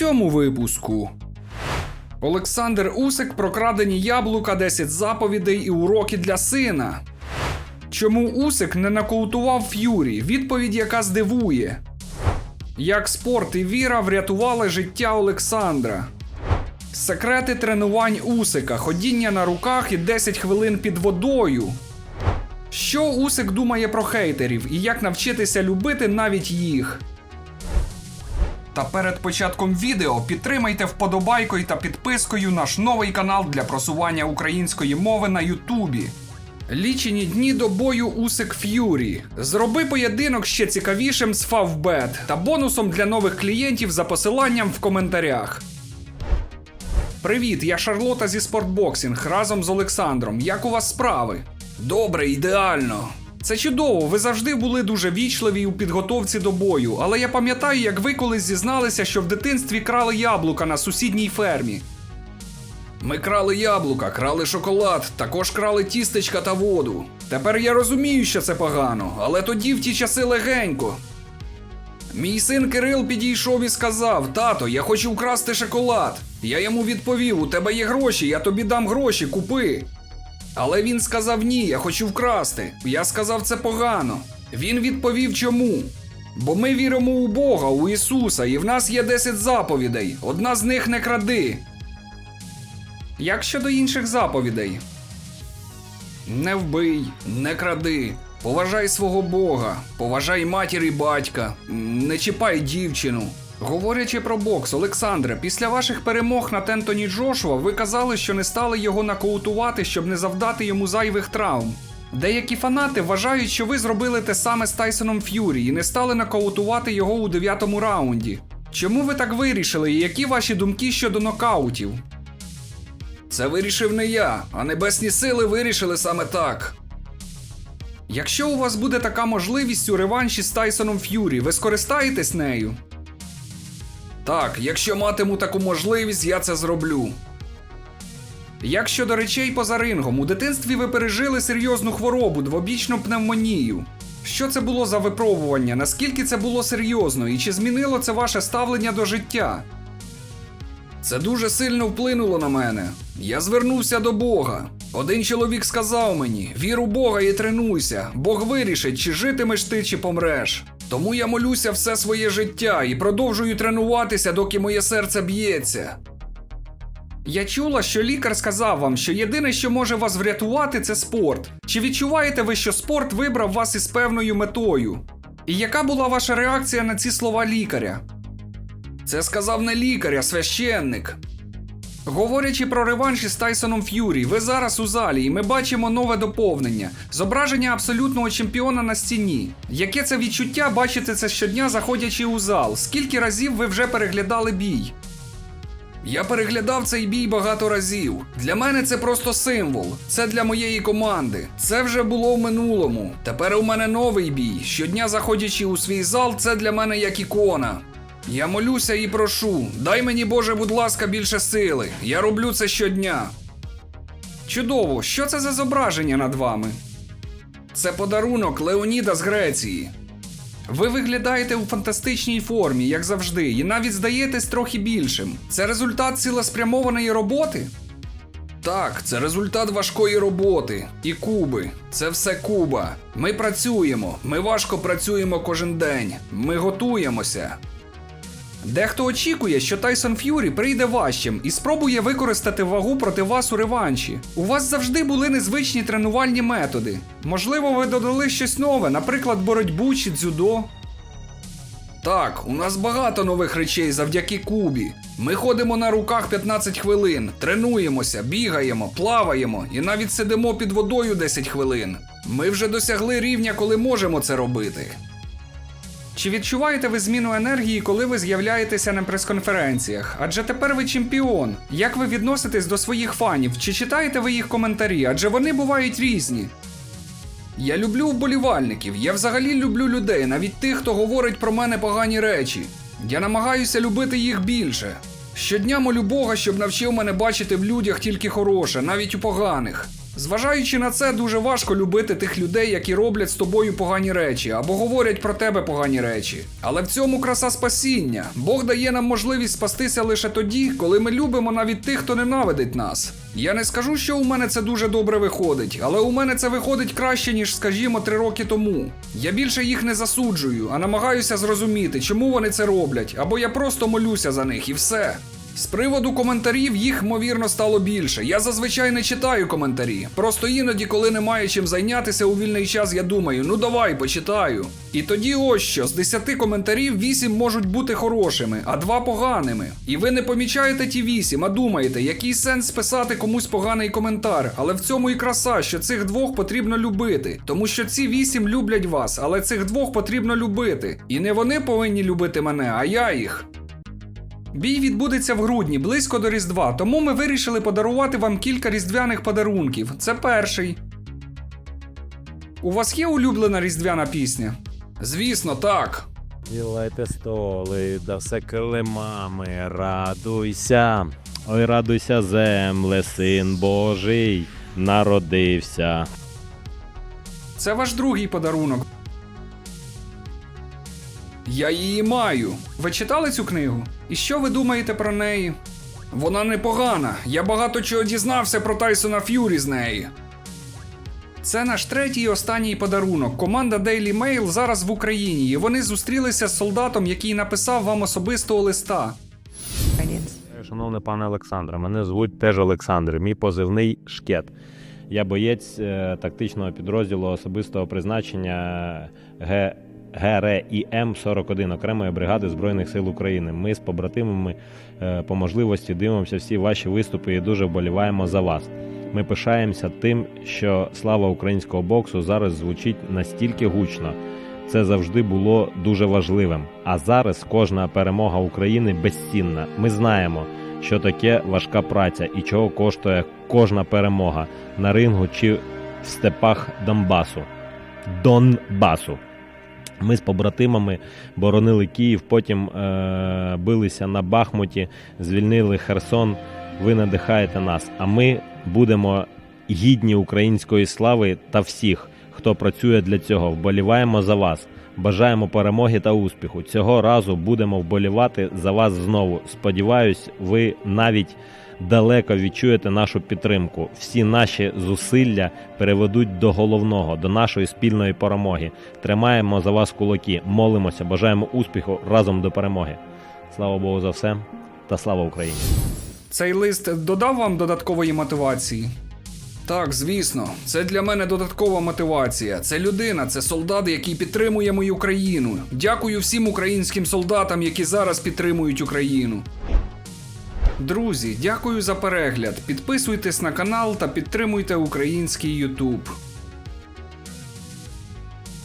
цьому випуску. Олександр Усик прокрадені яблука, 10 заповідей і уроки для сина. Чому Усик не нокаутував Ф'юрі? Відповідь, яка здивує. Як спорт і віра врятували життя Олександра. Секрети тренувань Усика, ходіння на руках і 10 хвилин під водою. Що Усик думає про хейтерів і як навчитися любити навіть їх? Та перед початком відео підтримайте вподобайкою та підпискою наш новий канал для просування української мови на Ютубі. Лічені дні до бою Усик Ф'юрі. Зроби поєдинок ще цікавішим з Favbet та бонусом для нових клієнтів за посиланням в коментарях. Привіт, я Шарлота зі Спортбоксінг разом з Олександром. Як у вас справи? Добре, ідеально. Це чудово, ви завжди були дуже вічливі у підготовці до бою, але я пам'ятаю, як ви колись зізналися, що в дитинстві крали яблука на сусідній фермі. Ми крали яблука, крали шоколад, також крали тістечка та воду. Тепер я розумію, що це погано, але тоді в ті часи легенько. Мій син Кирил підійшов і сказав: Тато, я хочу вкрасти шоколад. Я йому відповів: у тебе є гроші, я тобі дам гроші, купи. Але він сказав ні, я хочу вкрасти. Я сказав це погано. Він відповів чому? Бо ми віримо у Бога, у Ісуса, і в нас є 10 заповідей. Одна з них не кради. Як щодо інших заповідей? Не вбий, не кради, поважай свого Бога, поважай матір і батька, не чіпай дівчину. Говорячи про бокс, Олександре, після ваших перемог над Ентоні Джошуа ви казали, що не стали його нокаутувати, щоб не завдати йому зайвих травм. Деякі фанати вважають, що ви зробили те саме з Тайсоном Ф'юрі і не стали нокаутувати його у дев'ятому раунді. Чому ви так вирішили і які ваші думки щодо нокаутів? Це вирішив не я, а небесні сили вирішили саме так. Якщо у вас буде така можливість у реванші з Тайсоном Ф'юрі, ви скористаєтесь нею? Так, якщо матиму таку можливість, я це зроблю. Як щодо речей поза рингом, у дитинстві ви пережили серйозну хворобу, двобічну пневмонію. Що це було за випробування? Наскільки це було серйозно, і чи змінило це ваше ставлення до життя? Це дуже сильно вплинуло на мене. Я звернувся до Бога. Один чоловік сказав мені: вір Бога і тренуйся, Бог вирішить, чи житимеш ти, чи помреш. Тому я молюся все своє життя і продовжую тренуватися, доки моє серце б'ється. Я чула, що лікар сказав вам, що єдине, що може вас врятувати, це спорт. Чи відчуваєте ви, що спорт вибрав вас із певною метою? І яка була ваша реакція на ці слова лікаря? Це сказав не лікар, а священник. Говорячи про реванш із Тайсоном Ф'юрі, ви зараз у залі, і ми бачимо нове доповнення зображення абсолютного чемпіона на стіні. Яке це відчуття бачити це щодня, заходячи у зал? Скільки разів ви вже переглядали бій? Я переглядав цей бій багато разів. Для мене це просто символ. Це для моєї команди. Це вже було в минулому. Тепер у мене новий бій. Щодня заходячи у свій зал, це для мене як ікона. Я молюся і прошу, дай мені, Боже, будь ласка, більше сили. Я роблю це щодня. Чудово, що це за зображення над вами? Це подарунок Леоніда з Греції. Ви виглядаєте у фантастичній формі, як завжди, і навіть здаєтесь трохи більшим. Це результат цілеспрямованої роботи? Так, це результат важкої роботи. І Куби. Це все Куба. Ми працюємо, ми важко працюємо кожен день. Ми готуємося. Дехто очікує, що Тайсон Ф'юрі прийде важчим і спробує використати вагу проти вас у реванші. У вас завжди були незвичні тренувальні методи. Можливо, ви додали щось нове, наприклад, боротьбу чи дзюдо. Так, у нас багато нових речей завдяки Кубі. Ми ходимо на руках 15 хвилин, тренуємося, бігаємо, плаваємо і навіть сидимо під водою 10 хвилин. Ми вже досягли рівня, коли можемо це робити. Чи відчуваєте ви зміну енергії, коли ви з'являєтеся на прес-конференціях? Адже тепер ви чемпіон. Як ви відноситесь до своїх фанів? Чи читаєте ви їх коментарі? Адже вони бувають різні. Я люблю вболівальників. Я взагалі люблю людей, навіть тих, хто говорить про мене погані речі. Я намагаюся любити їх більше. Щодня молю Бога, щоб навчив мене бачити в людях тільки хороше, навіть у поганих. Зважаючи на це, дуже важко любити тих людей, які роблять з тобою погані речі або говорять про тебе погані речі. Але в цьому краса спасіння. Бог дає нам можливість спастися лише тоді, коли ми любимо навіть тих, хто ненавидить нас. Я не скажу, що у мене це дуже добре виходить, але у мене це виходить краще, ніж, скажімо, три роки тому. Я більше їх не засуджую, а намагаюся зрозуміти, чому вони це роблять, або я просто молюся за них і все. З приводу коментарів їх, ймовірно, стало більше. Я зазвичай не читаю коментарі. Просто іноді, коли немає чим зайнятися у вільний час, я думаю, ну давай, почитаю. І тоді ось що, з 10 коментарів 8 можуть бути хорошими, а 2 поганими. І ви не помічаєте ті 8, а думаєте, який сенс писати комусь поганий коментар. Але в цьому і краса, що цих двох потрібно любити. Тому що ці 8 люблять вас, але цих двох потрібно любити. І не вони повинні любити мене, а я їх. Бій відбудеться в грудні, близько до Різдва, тому ми вирішили подарувати вам кілька різдвяних подарунків. Це перший. У вас є улюблена різдвяна пісня? Звісно, так. Ділайте столи, да все килимами, радуйся. Ой, радуйся, земле, син Божий, народився. Це ваш другий подарунок. Я її маю. Ви читали цю книгу? І що ви думаєте про неї? Вона непогана. Я багато чого дізнався про Тайсона Ф'юрі з неї. Це наш третій і останній подарунок. Команда Daily Mail зараз в Україні, і вони зустрілися з солдатом, який написав вам особистого листа. Шановний пане Олександре, мене звуть теж Олександр, мій позивний Шкет. Я боєць е, тактичного підрозділу особистого призначення Г. ГРІМ 41 окремої бригади Збройних сил України. Ми з побратимами е, по можливості дивимося всі ваші виступи і дуже вболіваємо за вас. Ми пишаємося тим, що слава українського боксу зараз звучить настільки гучно. Це завжди було дуже важливим. А зараз кожна перемога України безцінна. Ми знаємо, що таке важка праця і чого коштує кожна перемога на рингу чи в степах Донбасу. Донбасу. Ми з побратимами боронили Київ, потім е- билися на Бахмуті, звільнили Херсон. Ви надихаєте нас. А ми будемо гідні української слави та всіх, хто працює для цього. Вболіваємо за вас. Бажаємо перемоги та успіху. Цього разу будемо вболівати за вас знову. Сподіваюсь, ви навіть далеко відчуєте нашу підтримку. Всі наші зусилля переведуть до головного, до нашої спільної перемоги. Тримаємо за вас кулаки, молимося, бажаємо успіху разом до перемоги. Слава Богу за все та слава Україні! Цей лист додав вам додаткової мотивації? Так, звісно, це для мене додаткова мотивація. Це людина, це солдат, який підтримує мою країну. Дякую всім українським солдатам, які зараз підтримують Україну. Друзі, дякую за перегляд. Підписуйтесь на канал та підтримуйте український YouTube.